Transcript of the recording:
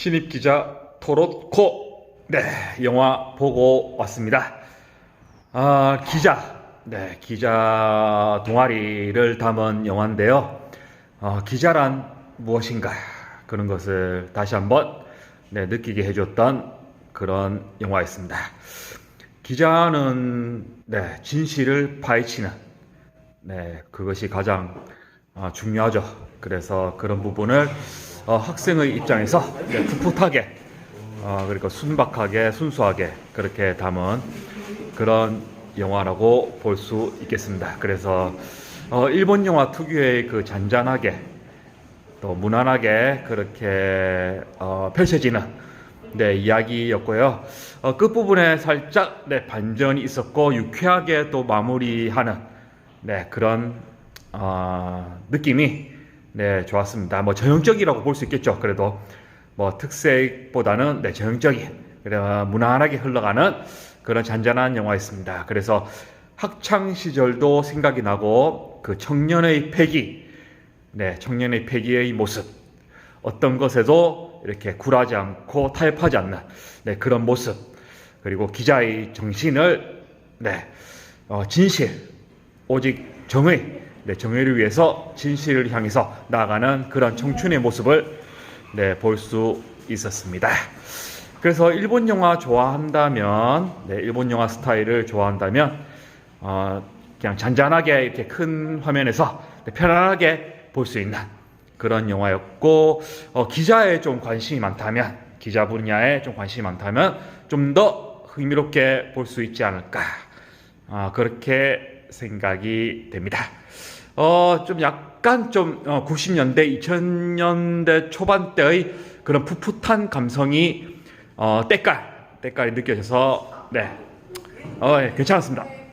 신입 기자 토롯코 네 영화 보고 왔습니다. 아 기자 네 기자 동아리를 담은 영화인데요. 어, 기자란 무엇인가 그런 것을 다시 한번 네, 느끼게 해줬던 그런 영화였습니다. 기자는 네, 진실을 파헤치는 네, 그것이 가장 아, 중요하죠. 그래서 그런 부분을 어, 학생의 입장에서 네, 풋풋하게 어, 그리고 순박하게 순수하게 그렇게 담은 그런 영화라고 볼 수 있겠습니다. 그래서 어, 일본 영화 특유의 그 잔잔하게 또 무난하게 그렇게 어, 펼쳐지는 네, 이야기였고요. 어, 끝부분에 살짝 네, 반전이 있었고 유쾌하게 또 마무리하는 네, 그런 어, 느낌이 네, 좋았습니다. 뭐 전형적이라고 볼 수 있겠죠. 그래도 뭐 특색보다는 네, 전형적인 그래 무난하게 흘러가는 그런 잔잔한 영화였습니다. 그래서 학창 시절도 생각이 나고 그 청년의 패기, 네, 청년의 패기의 모습, 어떤 것에도 이렇게 굴하지 않고 타협하지 않는 네, 그런 모습, 그리고 기자의 정신을 네, 어, 진실, 오직 정의, 네, 정의를 위해서 진실을 향해서 나아가는 그런 청춘의 모습을 네, 볼 수 있었습니다. 그래서 일본 영화 좋아한다면, 네, 일본 영화 스타일을 좋아한다면, 어, 그냥 잔잔하게 이렇게 큰 화면에서 네, 편안하게 볼 수 있는 그런 영화였고, 어, 기자에 좀 관심이 많다면, 기자 분야에 좀 관심이 많다면, 좀 더 흥미롭게 볼 수 있지 않을까. 아, 그렇게 생각이 됩니다. 어, 좀 약간 좀 어, 90년대, 2000년대 초반대의 그런 풋풋한 감성이 어, 때깔, 때깔이 느껴져서 네, 어, 예, 괜찮았습니다.